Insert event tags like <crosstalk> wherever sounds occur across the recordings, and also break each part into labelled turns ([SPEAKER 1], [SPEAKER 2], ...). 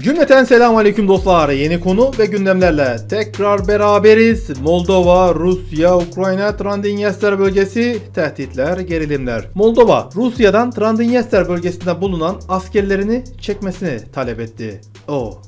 [SPEAKER 1] Cümleten selamun aleyküm dostlar. Yeni konu ve gündemlerle tekrar beraberiz. Moldova, Rusya, Ukrayna, Transnistria bölgesi tehditler, gerilimler. Moldova, Rusya'dan Transnistria bölgesinde bulunan askerlerini çekmesini talep etti. O.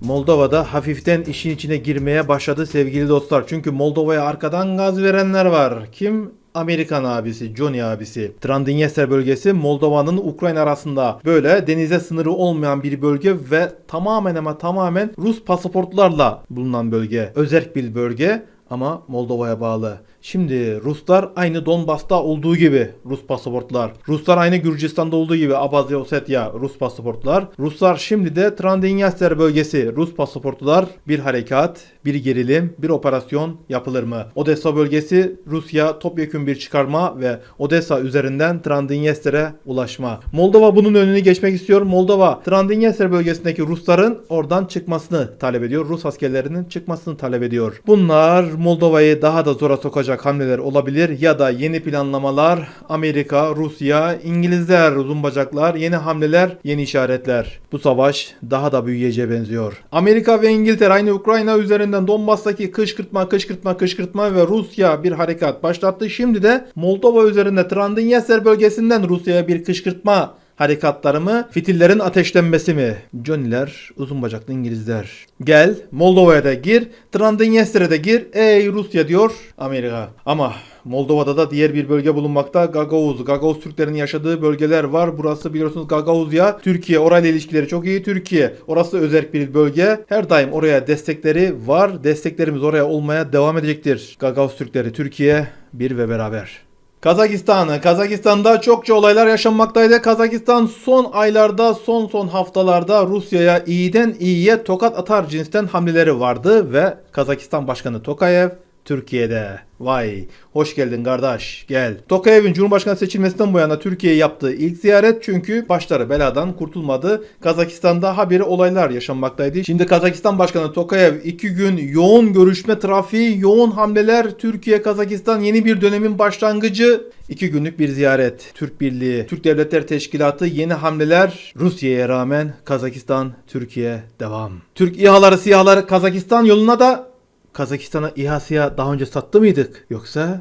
[SPEAKER 1] Moldova'da hafiften işin içine girmeye başladı sevgili dostlar. Çünkü Moldova'ya arkadan gaz verenler var. Kim? Amerikan abisi, Johnny abisi. Transnistria bölgesi Moldova'nın Ukrayna arasında böyle denize sınırı olmayan bir bölge ve tamamen ama tamamen Rus pasaportlarla bulunan bölge. Özerk bir bölge ama Moldova'ya bağlı. Şimdi Ruslar aynı Donbas'ta olduğu gibi Rus pasaportlar. Ruslar aynı Gürcistan'da olduğu gibi Abazya, Ossetya Rus pasaportlar. Ruslar şimdi de Transnistria bölgesi Rus pasaportlar. Bir harekat, bir gerilim, bir operasyon yapılır mı? Odessa bölgesi Rusya topyekun bir çıkarma ve Odessa üzerinden Transnistria'ya ulaşma. Moldova bunun önünü geçmek istiyor. Moldova Transnistria bölgesindeki Rusların oradan çıkmasını talep ediyor. Rus askerlerinin çıkmasını talep ediyor. Bunlar Moldova'yı daha da zora sokacak hamleler olabilir ya da yeni planlamalar Amerika, Rusya, İngilizler, uzun bacaklar, yeni hamleler, yeni işaretler. Bu savaş daha da büyüyeceğe benziyor. Amerika ve İngiltere aynı Ukrayna üzerinden Donbas'taki kışkırtma, kışkırtma, kışkırtma ve Rusya bir harekat başlattı. Şimdi de Moldova üzerinde Transnistria bölgesinden Rusya'ya bir kışkırtma harekatları mı? Fitillerin ateşlenmesi mi? Johnny'ler, uzun bacaklı İngilizler. Gel Moldova'ya da gir, Transnistria'ya da gir. Ey Rusya diyor Amerika. Ama Moldova'da da diğer bir bölge bulunmakta. Gagavuz. Gagavuz Türklerin yaşadığı bölgeler var. Burası biliyorsunuz Gagavuzya. Türkiye orayla ilişkileri çok iyi. Türkiye orası özel bir bölge. Her daim oraya destekleri var. Desteklerimiz oraya olmaya devam edecektir. Gagavuz Türkleri Türkiye bir ve beraber. Kazakistan'ı. Kazakistan'da çokça olaylar yaşanmaktaydı. Kazakistan son aylarda, son son haftalarda Rusya'ya iyiden iyiye tokat atar cinsten hamleleri vardı ve Kazakistan Başkanı Tokayev Türkiye'de. Vay, hoş geldin kardeş, gel. Tokayev'in Cumhurbaşkanı seçilmesinden bu yana Türkiye'ye yaptığı ilk ziyaret çünkü başları beladan kurtulmadı. Kazakistan'da haberi olaylar yaşanmaktaydı. Şimdi Kazakistan Başkanı Tokayev iki gün yoğun görüşme trafiği, yoğun hamleler, Türkiye-Kazakistan yeni bir dönemin başlangıcı. İki günlük bir ziyaret. Türk Birliği, Türk Devletler Teşkilatı yeni hamleler. Rusya'ya rağmen Kazakistan, Türkiye devam. Türk İHA'ları, SİHA'ları Kazakistan yoluna da Kazakistan'a İHA SİHA daha önce sattı mıydık? Yoksa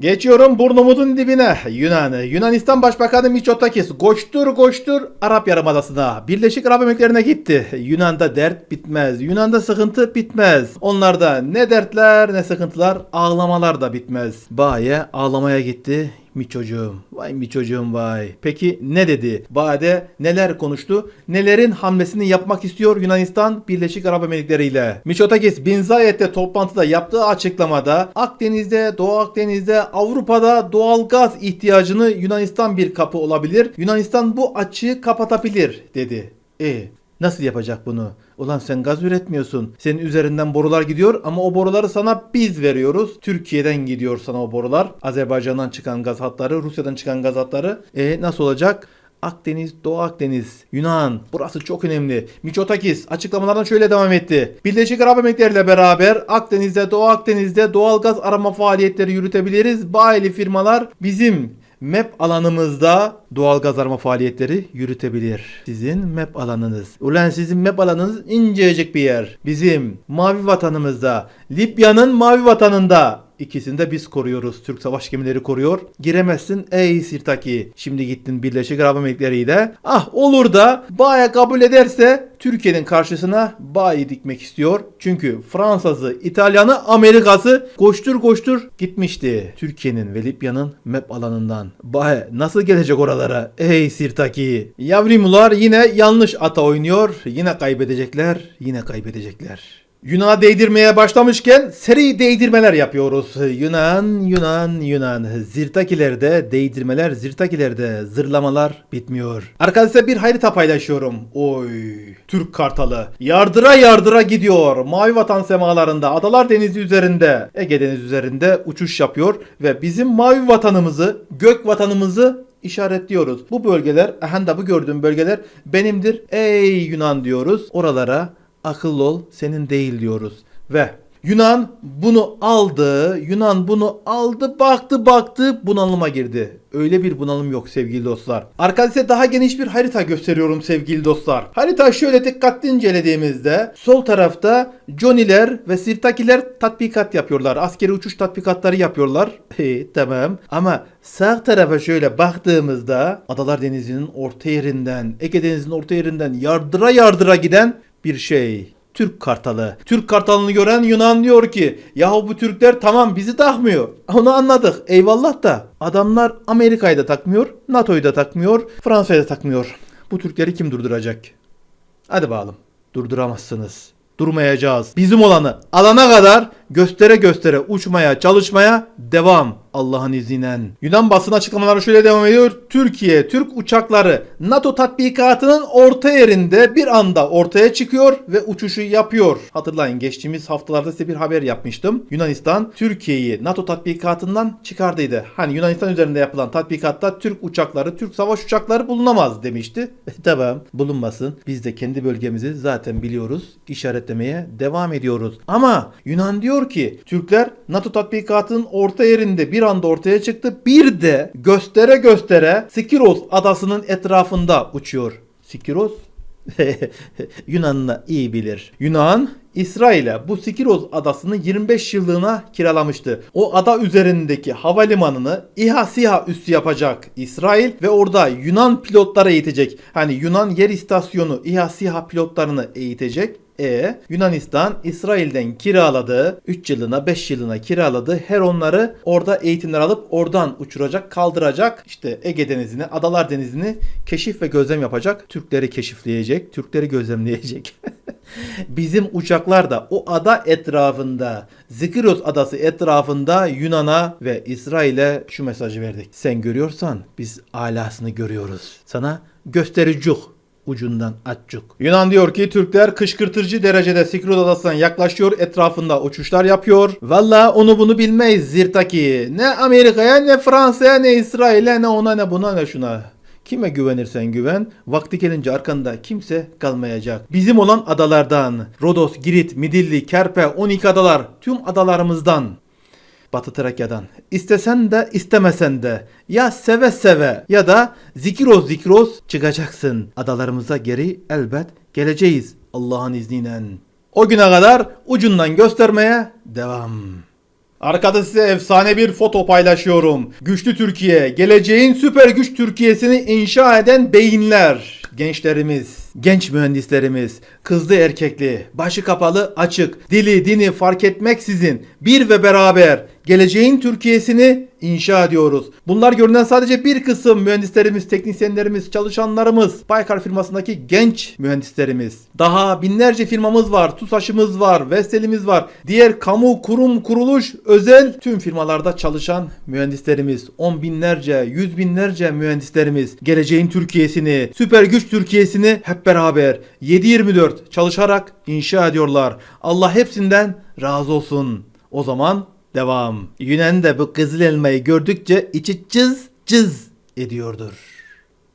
[SPEAKER 1] Geçiyorum burnumuzun dibine. Yunan. Yunanistan Başbakanı Mitsotakis koştur koştur Arap Yarımadası'na. Birleşik Arap Emirlikleri'ne gitti. Yunan'da dert bitmez. Yunan'da sıkıntı bitmez. Onlarda ne dertler ne sıkıntılar ağlamalar da bitmez. Baye ağlamaya gitti. Mi çocuğum. Vay mi çocuğum vay. Peki ne dedi? Bade neler konuştu? Nelerin hamlesini yapmak istiyor Yunanistan Birleşik Arap Emirlikleri ile? Mitsotakis Bin Zayed'de toplantıda yaptığı açıklamada Akdeniz'de, Doğu Akdeniz'de, Avrupa'da doğal gaz ihtiyacını Yunanistan bir kapı olabilir. Yunanistan bu açığı kapatabilir dedi. E Nasıl yapacak bunu? Ulan sen gaz üretmiyorsun. Senin üzerinden borular gidiyor ama o boruları sana biz veriyoruz. Türkiye'den gidiyor sana o borular. Azerbaycan'dan çıkan gaz hatları, Rusya'dan çıkan gaz hatları. E nasıl olacak? Akdeniz, Doğu Akdeniz, Yunan. Burası çok önemli. Miçotakis açıklamalardan şöyle devam etti. Birleşik Arap Emirlikleri ile beraber Akdeniz'de, Doğu Akdeniz'de doğal gaz arama faaliyetleri yürütebiliriz. Bayili firmalar bizim MEP alanımızda doğal gaz arama faaliyetleri yürütebilir. Sizin MEP alanınız. Ulan sizin MEP alanınız incecik bir yer. Bizim mavi vatanımızda, Libya'nın mavi vatanında İkisini de biz koruyoruz. Türk savaş gemileri koruyor. Giremezsin ey Sirtaki. Şimdi gittin Birleşik Arap Emirlikleri. Ah olur da Bağ'a kabul ederse Türkiye'nin karşısına Bağ'ı dikmek istiyor. Çünkü Fransızı, İtalyanı, Amerikası koştur koştur gitmişti. Türkiye'nin ve Libya'nın MEP alanından. Bağ nasıl gelecek oralara? Ey Sirtaki. Yavrimular yine yanlış ata oynuyor. Yine kaybedecekler. Yine kaybedecekler. Yunan'a değdirmeye başlamışken seri değdirmeler yapıyoruz. Yunan, Yunan, Yunan. Zirtakilerde değdirmeler, zirtakilerde zırlamalar bitmiyor. Arkadaşlar bir harita paylaşıyorum. Oy, Türk kartalı. Yardıra yardıra gidiyor. Mavi vatan semalarında, Adalar Denizi üzerinde, Ege Denizi üzerinde uçuş yapıyor. Ve bizim mavi vatanımızı, gök vatanımızı işaretliyoruz. Bu bölgeler, aha da bu gördüğüm bölgeler benimdir. Ey Yunan diyoruz. Oralara akıllı ol senin değil diyoruz. Ve Yunan bunu aldı, Yunan bunu aldı, baktı baktı bunalıma girdi. Öyle bir bunalım yok sevgili dostlar. Arkada size daha geniş bir harita gösteriyorum sevgili dostlar. Harita şöyle dikkatli incelediğimizde sol tarafta Johnny'ler ve Sirtakiler tatbikat yapıyorlar. Askeri uçuş tatbikatları yapıyorlar. <laughs> He, tamam. Ama sağ tarafa şöyle baktığımızda Adalar Denizi'nin orta yerinden, Ege Denizi'nin orta yerinden yardıra yardıra giden bir şey. Türk kartalı. Türk kartalını gören Yunan diyor ki yahu bu Türkler tamam bizi takmıyor. Onu anladık eyvallah da adamlar Amerika'yı da takmıyor, NATO'yu da takmıyor, Fransa'yı da takmıyor. Bu Türkleri kim durduracak? Hadi bakalım. Durduramazsınız. Durmayacağız. Bizim olanı alana kadar göstere göstere uçmaya çalışmaya devam. Allah'ın izniyle. Yunan basın açıklamaları şöyle devam ediyor. Türkiye, Türk uçakları NATO tatbikatının orta yerinde bir anda ortaya çıkıyor ve uçuşu yapıyor. Hatırlayın geçtiğimiz haftalarda size bir haber yapmıştım. Yunanistan Türkiye'yi NATO tatbikatından çıkardıydı. Hani Yunanistan üzerinde yapılan tatbikatta Türk uçakları, Türk savaş uçakları bulunamaz demişti. <laughs> tamam bulunmasın. Biz de kendi bölgemizi zaten biliyoruz. İşaretlemeye devam ediyoruz. Ama Yunan diyor ki Türkler NATO tatbikatının orta yerinde bir anda ortaya çıktı. Bir de göstere göstere Skiros adasının etrafında uçuyor. Skiros <laughs> Yunan'la iyi bilir. Yunan İsrail'e bu Skiros adasını 25 yıllığına kiralamıştı. O ada üzerindeki havalimanını İHA SİHA üssü yapacak İsrail ve orada Yunan pilotları eğitecek. Hani Yunan yer istasyonu İHA SİHA pilotlarını eğitecek. E Yunanistan İsrail'den kiraladığı 3 yılına 5 yılına kiraladığı her onları orada eğitimler alıp oradan uçuracak, kaldıracak. İşte Ege Denizi'ni, Adalar Denizi'ni keşif ve gözlem yapacak. Türkleri keşifleyecek, Türkleri gözlemleyecek. <laughs> Bizim uçaklar da o ada etrafında, Zikiros adası etrafında Yunan'a ve İsrail'e şu mesajı verdik. Sen görüyorsan biz alasını görüyoruz. Sana göstericuk ucundan açcuk. Yunan diyor ki Türkler kışkırtıcı derecede Sikros adasına yaklaşıyor, etrafında uçuşlar yapıyor. Valla onu bunu bilmeyiz Zirtaki. Ne Amerika'ya ne Fransa'ya ne İsrail'e ne ona ne buna ne şuna. Kime güvenirsen güven, vakti gelince arkanda kimse kalmayacak. Bizim olan adalardan, Rodos, Girit, Midilli, Kerpe, 12 adalar, tüm adalarımızdan, Batı Trakya'dan. İstesen de istemesen de ya seve seve ya da zikiroz zikiroz çıkacaksın. Adalarımıza geri elbet geleceğiz Allah'ın izniyle. O güne kadar ucundan göstermeye devam. Arkada size efsane bir foto paylaşıyorum. Güçlü Türkiye, geleceğin süper güç Türkiye'sini inşa eden beyinler. Gençlerimiz, genç mühendislerimiz, kızlı erkekli, başı kapalı açık, dili dini fark etmeksizin bir ve beraber geleceğin Türkiye'sini inşa ediyoruz. Bunlar görünen sadece bir kısım mühendislerimiz, teknisyenlerimiz, çalışanlarımız, Baykar firmasındaki genç mühendislerimiz. Daha binlerce firmamız var, TUSAŞ'ımız var, Vestel'imiz var. Diğer kamu, kurum, kuruluş, özel tüm firmalarda çalışan mühendislerimiz. On binlerce, yüz binlerce mühendislerimiz. Geleceğin Türkiye'sini, süper güç Türkiye'sini hep beraber 7-24 çalışarak inşa ediyorlar. Allah hepsinden razı olsun. O zaman devam. Yunan da bu kızıl elmayı gördükçe içi cız cız ediyordur.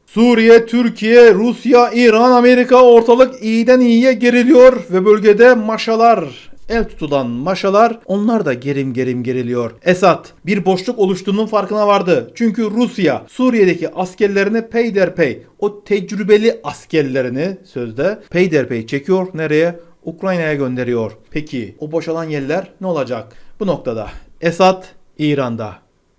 [SPEAKER 1] Suriye, Türkiye, Rusya, İran, Amerika ortalık iyiden iyiye geriliyor ve bölgede maşalar el tutulan maşalar onlar da gerim gerim geriliyor. Esad bir boşluk oluştuğunun farkına vardı. Çünkü Rusya Suriye'deki askerlerini peyderpey o tecrübeli askerlerini sözde peyderpey çekiyor nereye? Ukrayna'ya gönderiyor. Peki o boşalan yerler ne olacak? Bu noktada Esad İran'da.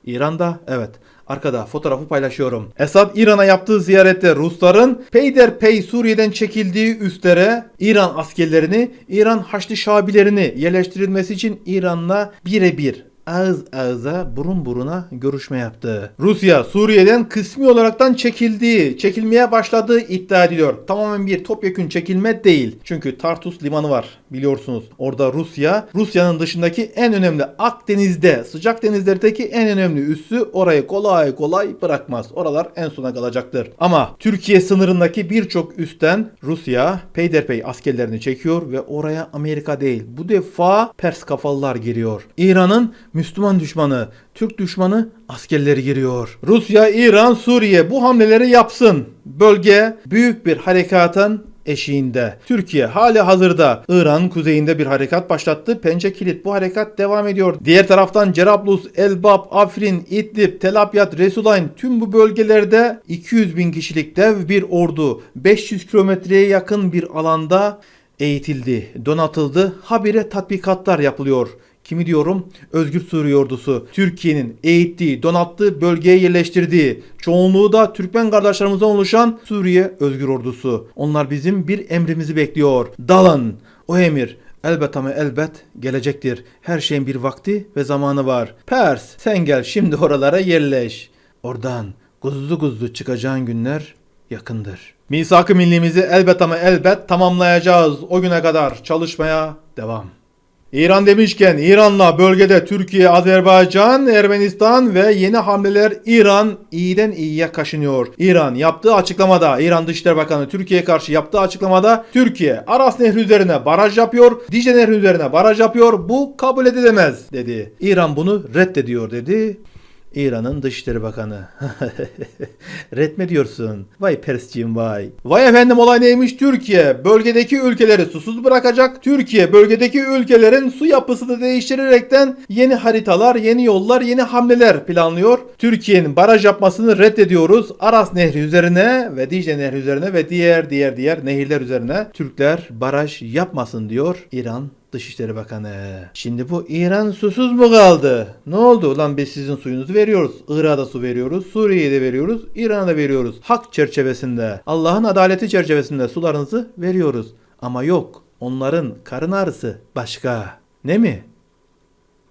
[SPEAKER 1] İran'da evet. Arkada fotoğrafı paylaşıyorum. Esad İran'a yaptığı ziyarette Rusların peyderpey Suriye'den çekildiği üstlere İran askerlerini, İran Haçlı Şabilerini yerleştirilmesi için İran'la birebir ağız ağıza burun buruna görüşme yaptı. Rusya Suriye'den kısmi olaraktan çekildiği, çekilmeye başladığı iddia ediliyor. Tamamen bir topyekün çekilme değil. Çünkü Tartus limanı var biliyorsunuz. Orada Rusya, Rusya'nın dışındaki en önemli Akdeniz'de, sıcak denizlerdeki en önemli üssü orayı kolay kolay bırakmaz. Oralar en sona kalacaktır. Ama Türkiye sınırındaki birçok üstten Rusya peyderpey askerlerini çekiyor ve oraya Amerika değil. Bu defa Pers kafalılar giriyor. İran'ın Müslüman düşmanı, Türk düşmanı askerleri giriyor. Rusya, İran, Suriye bu hamleleri yapsın. Bölge büyük bir harekatın eşiğinde. Türkiye hali hazırda İran kuzeyinde bir harekat başlattı. Pençe kilit bu harekat devam ediyor. Diğer taraftan Cerablus, Elbap, Afrin, İdlib, Tel Abyad, Resulayn tüm bu bölgelerde 200 bin kişilik dev bir ordu 500 kilometreye yakın bir alanda eğitildi, donatıldı. Habire tatbikatlar yapılıyor. Kimi diyorum? Özgür Suriye ordusu. Türkiye'nin eğittiği, donattığı, bölgeye yerleştirdiği, çoğunluğu da Türkmen kardeşlerimizden oluşan Suriye Özgür Ordusu. Onlar bizim bir emrimizi bekliyor. Dalın. O emir elbet ama elbet gelecektir. Her şeyin bir vakti ve zamanı var. Pers sen gel şimdi oralara yerleş. Oradan guzlu guzlu çıkacağın günler yakındır. Misak-ı millimizi elbet ama elbet tamamlayacağız. O güne kadar çalışmaya devam. İran demişken İran'la bölgede Türkiye, Azerbaycan, Ermenistan ve yeni hamleler İran iyiden iyiye kaşınıyor. İran yaptığı açıklamada İran Dışişleri Bakanı Türkiye'ye karşı yaptığı açıklamada Türkiye Aras Nehri üzerine baraj yapıyor, Dicle Nehri üzerine baraj yapıyor. Bu kabul edilemez dedi. İran bunu reddediyor dedi. İran'ın Dışişleri Bakanı. <laughs> Retme diyorsun. Vay Persciğim vay. Vay efendim olay neymiş? Türkiye bölgedeki ülkeleri susuz bırakacak. Türkiye bölgedeki ülkelerin su yapısını değiştirerekten yeni haritalar, yeni yollar, yeni hamleler planlıyor. Türkiye'nin baraj yapmasını reddediyoruz. Aras Nehri üzerine ve Dicle Nehri üzerine ve diğer diğer diğer nehirler üzerine Türkler baraj yapmasın diyor İran Dışişleri Bakanı. Şimdi bu İran susuz mu kaldı? Ne oldu? Ulan biz sizin suyunuzu veriyoruz. Irak'a da su veriyoruz. Suriye'ye de veriyoruz. İran'a da veriyoruz. Hak çerçevesinde, Allah'ın adaleti çerçevesinde sularınızı veriyoruz. Ama yok. Onların karın ağrısı başka. Ne mi?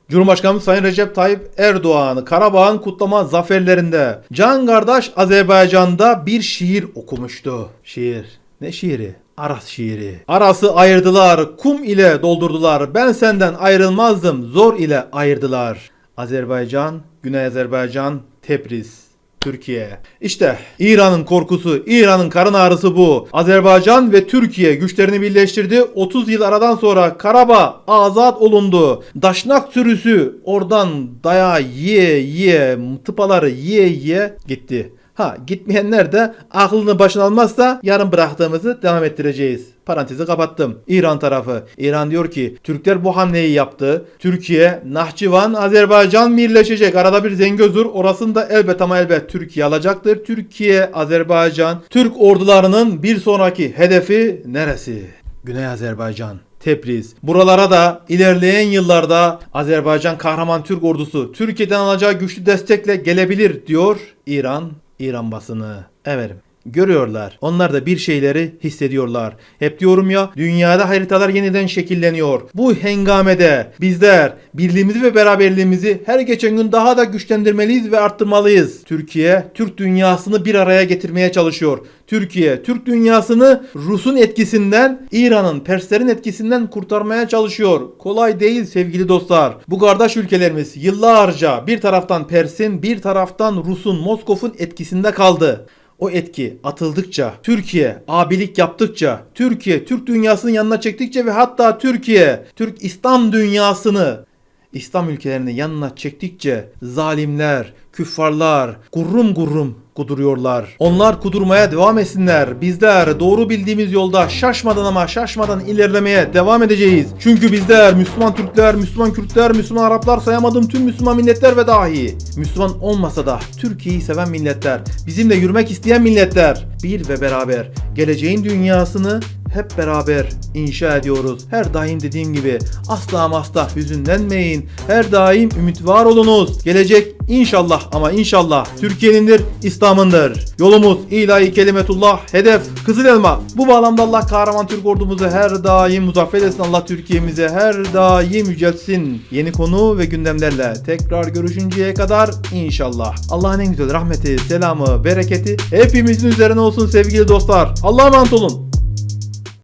[SPEAKER 1] Cumhurbaşkanımız Sayın Recep Tayyip Erdoğan Karabağ'ın kutlama zaferlerinde Can Kardeş Azerbaycan'da bir şiir okumuştu. Şiir. Ne şiiri? Aras şiiri. Aras'ı ayırdılar, kum ile doldurdular. Ben senden ayrılmazdım, zor ile ayırdılar. Azerbaycan, Güney Azerbaycan, Tebriz. Türkiye. İşte İran'ın korkusu, İran'ın karın ağrısı bu. Azerbaycan ve Türkiye güçlerini birleştirdi. 30 yıl aradan sonra Karabağ azat olundu. Daşnak sürüsü oradan daya yiye yiye, tıpaları yiye yiye gitti. Ha gitmeyenler de aklını başına almazsa yarın bıraktığımızı devam ettireceğiz. Parantezi kapattım. İran tarafı. İran diyor ki Türkler bu hamleyi yaptı. Türkiye, Nahçıvan, Azerbaycan birleşecek. Arada bir Zengözür. Orasını da elbet ama elbet Türkiye alacaktır. Türkiye, Azerbaycan, Türk ordularının bir sonraki hedefi neresi? Güney Azerbaycan. Tebriz. Buralara da ilerleyen yıllarda Azerbaycan kahraman Türk ordusu Türkiye'den alacağı güçlü destekle gelebilir diyor İran. İran basını. Evet. Görüyorlar. Onlar da bir şeyleri hissediyorlar. Hep diyorum ya dünyada haritalar yeniden şekilleniyor. Bu hengamede bizler birliğimizi ve beraberliğimizi her geçen gün daha da güçlendirmeliyiz ve arttırmalıyız. Türkiye Türk dünyasını bir araya getirmeye çalışıyor. Türkiye Türk dünyasını Rus'un etkisinden, İran'ın, Perslerin etkisinden kurtarmaya çalışıyor. Kolay değil sevgili dostlar. Bu kardeş ülkelerimiz yıllarca bir taraftan Pers'in, bir taraftan Rus'un, Moskov'un etkisinde kaldı. O etki atıldıkça, Türkiye abilik yaptıkça, Türkiye Türk dünyasının yanına çektikçe ve hatta Türkiye Türk İslam dünyasını İslam ülkelerinin yanına çektikçe zalimler, küffarlar gurrum gurrum kuduruyorlar. Onlar kudurmaya devam etsinler. Bizler doğru bildiğimiz yolda şaşmadan ama şaşmadan ilerlemeye devam edeceğiz. Çünkü bizler Müslüman Türkler, Müslüman Kürtler, Müslüman Araplar sayamadığım tüm Müslüman milletler ve dahi Müslüman olmasa da Türkiye'yi seven milletler, bizimle yürümek isteyen milletler bir ve beraber geleceğin dünyasını hep beraber inşa ediyoruz. Her daim dediğim gibi asla asla hüzünlenmeyin. Her daim ümit var olunuz. Gelecek inşallah ama inşallah Türkiye'nindir, İslam'ındır. Yolumuz ilahi kelimetullah, hedef Kızıl Elma. Bu bağlamda Allah kahraman Türk ordumuzu her daim muzaffer etsin. Allah Türkiye'mize her daim yüceltsin. Yeni konu ve gündemlerle tekrar görüşünceye kadar inşallah. Allah'ın en güzel rahmeti, selamı, bereketi hepimizin üzerine olsun sevgili dostlar. Allah'a emanet olun.